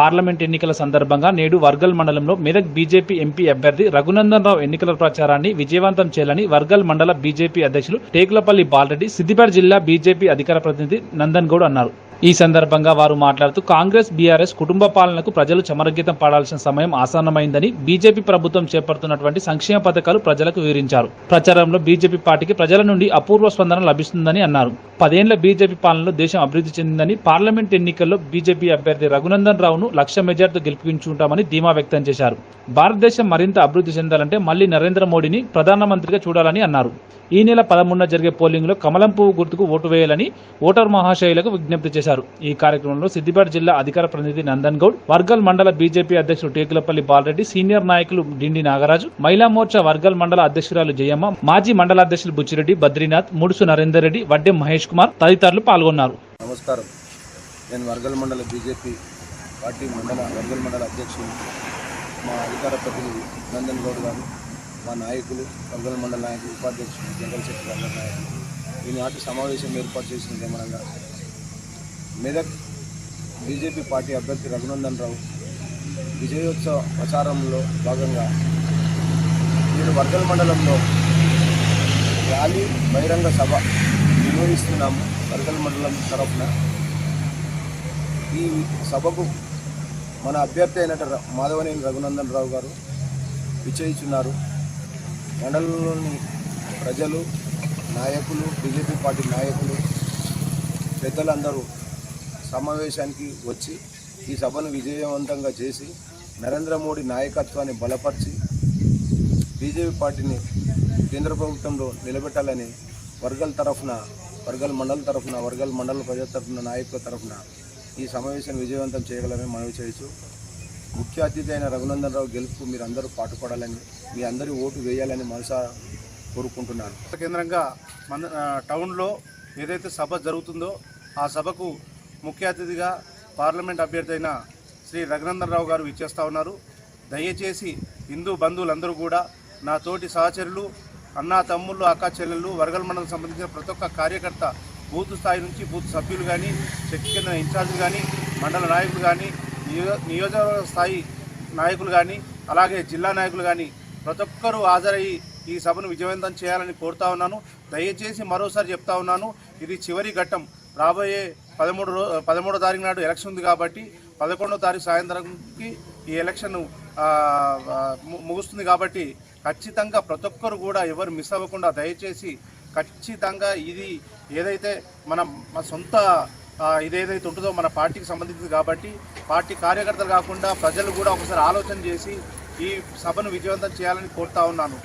Parliament ఎన్నికల సందర్భంగా నేడు వర్గల్ మండలంలో మెదక్ బీజేపీ ఎంపీ అభ్యర్థి రఘునందన్ రావు ఎన్నికల ప్రచారాన్ని విజయవంతం చేయాలని వర్గల్ మండల బీజేపీ అధ్యక్షులు టేకులపల్లి బాలరెడ్డి సిద్దిపేట జిల్లా బీజేపీ అధికార ప్రతినిధి నందన్ గౌడ్ అన్నారు. ఈ సందర్భంగా వారు మాట్లాడుతూ కాంగ్రెస్ బీఆర్ఎస్ కుటుంబ పాలనకు ప్రజలు చమరగీతం పాడాల్సిన సమయం ఆసన్నమైందని బీజేపీ ప్రభుత్వం చేపడుతున్నటువంటి సంక్షేమ పథకాలు ప్రజలకు వివరించారు. ప్రచారంలో బీజేపీ పార్టీకి ప్రజల నుండి అపూర్వ స్పందన లభిస్తుందని అన్నారు. పదేళ్ళ బీజేపీ పాలనలో దేశం అభివృద్ధి చెందిందని పార్లమెంట్ ఎన్నికల్లో బీజేపీ అభ్యర్థి రఘునందన్ రావును లక్ష మెజార్టీతో గెలిపించుకుంటామని ధీమా వ్యక్తం చేశారు. భారతదేశం మరింత అభివృద్ధి చెందాలంటే మళ్ళీ నరేంద్ర మోడీని ప్రధానమంత్రిగా చూడాలని అన్నారు. ఈ నెల పదమూడున జరిగే పోలింగ్లో కమలం పువ్వు గుర్తుకు ఓటు వేయాలని ఓటర్ మహాశయులకు విజ్ఞప్తి చేశారు. ఈ కార్యక్రమంలో సిద్దిపేట జిల్లా అధికార ప్రతినిధి నందన్ గౌడ్ వర్గల్ మండల బీజేపీ అధ్యక్షుడు టేకులపల్లి బాలరెడ్డి సీనియర్ నాయకులు డిండి నాగరాజు మహిళా మోర్చా వర్గల్ మండల అధ్యక్షురాలు జయమ్మ మాజీ మండల అధ్యక్షులు బుచ్చిరెడ్డి బద్రీనాథ్ ముడుసు నరేందర్ రెడ్డి వడ్డెం మహేష్ కుమార్ తదితరులు పాల్గొన్నారు. నమస్కారం. నేను వర్గల్ మండల బీజేపీ పార్టీ మండల వర్గల్ మండల అధ్యక్షులు. మా అధికార ప్రతినిధి నందన్ గౌడ్ గారు మా నాయకులు వర్గల్ మండల నాయకులు ఉపాధ్యక్షులు జనరల్ సెక్రటరీ వర్గల్ నాయకులు. ఈనాటి సమావేశం ఏర్పాటు చేసిన ఏమనగా మెదక్ బీజేపీ పార్టీ అభ్యర్థి రఘునందన్ రావు విజయోత్సవ ప్రచారంలో భాగంగా నేను వర్గల్ మండలంలో ర్యాలీ బహిరంగ సభ నిర్వహిస్తున్నాము వర్గల్ మండలం తరఫున ఈ సభకు మన అభ్యర్థి అయినట్టు మాధవనేని రఘునందన్ రావు గారు విచయించున్నారు మండలంలోని ప్రజలు నాయకులు బీజేపీ పార్టీ నాయకులు పెద్దలందరూ సమావేశానికి వచ్చి ఈ సభను విజయవంతంగా చేసి నరేంద్ర మోడీ నాయకత్వాన్ని బలపరిచి బీజేపీ పార్టీని కేంద్ర ప్రభుత్వంలో నిలబెట్టాలని వర్గల్ తరఫున వర్గల్ మండల తరఫున వర్గల్ మండల ప్రజల తరఫున నాయకుల తరఫున ఈ సమావేశం విజయవంతం చేయగలమని మనవి చేయొచ్చు ముఖ్య అతిథి అయిన రఘునందన్ రావు గెలుపుకు మీరు అందరూ పాటుపడాలని మీ అందరి ఓటు వేయాలని మనసా కోరుకుంటున్నాను. కేంద్రంగా మన టౌన్లో ఏదైతే సభ జరుగుతుందో ఆ సభకు ముఖ్య అతిథిగా పార్లమెంట్ అభ్యర్థి అయిన శ్రీ రఘునందన్ రావు గారు ఇచ్చేస్తూ ఉన్నారు. దయచేసి హిందూ బంధువులందరూ కూడా నా తోటి సహచరులు అన్నా తమ్ముళ్ళు అక్క చెల్లెళ్ళు వర్గల్ మండలం సంబంధించిన ప్రతి ఒక్క కార్యకర్త బూత్ స్థాయి నుంచి బూత్ సభ్యులు కానీ శక్తి కేంద్ర ఇన్ఛార్జీలు కానీ మండల నాయకులు కానీ నియోజకవర్గ స్థాయి నాయకులు కానీ అలాగే జిల్లా నాయకులు కానీ ప్రతి ఒక్కరూ హాజరయ్యి ఈ సభను విజయవంతం చేయాలని కోరుతా ఉన్నాను. దయచేసి మరోసారి చెప్తా ఉన్నాను ఇది చివరి ఘట్టం. రాబోయే పదమూడు రో పదమూడో తారీఖు నాడు ఎలక్షన్ ఉంది కాబట్టి పదకొండో తారీఖు సాయంత్రంకి ఈ ఎలక్షన్ ముగుస్తుంది కాబట్టి ఖచ్చితంగా ప్రతి ఒక్కరు కూడా ఎవరు మిస్ అవ్వకుండా దయచేసి ఖచ్చితంగా ఇది ఏదైతే మన మన సొంత ఇదేదైతే ఉంటుందో మన పార్టీకి సంబంధించింది కాబట్టి పార్టీ కార్యకర్తలు కాకుండా ప్రజలు కూడా ఒకసారి ఆలోచన చేసి ఈ సభను విజయవంతం చేయాలని కోరుతా ఉన్నాను.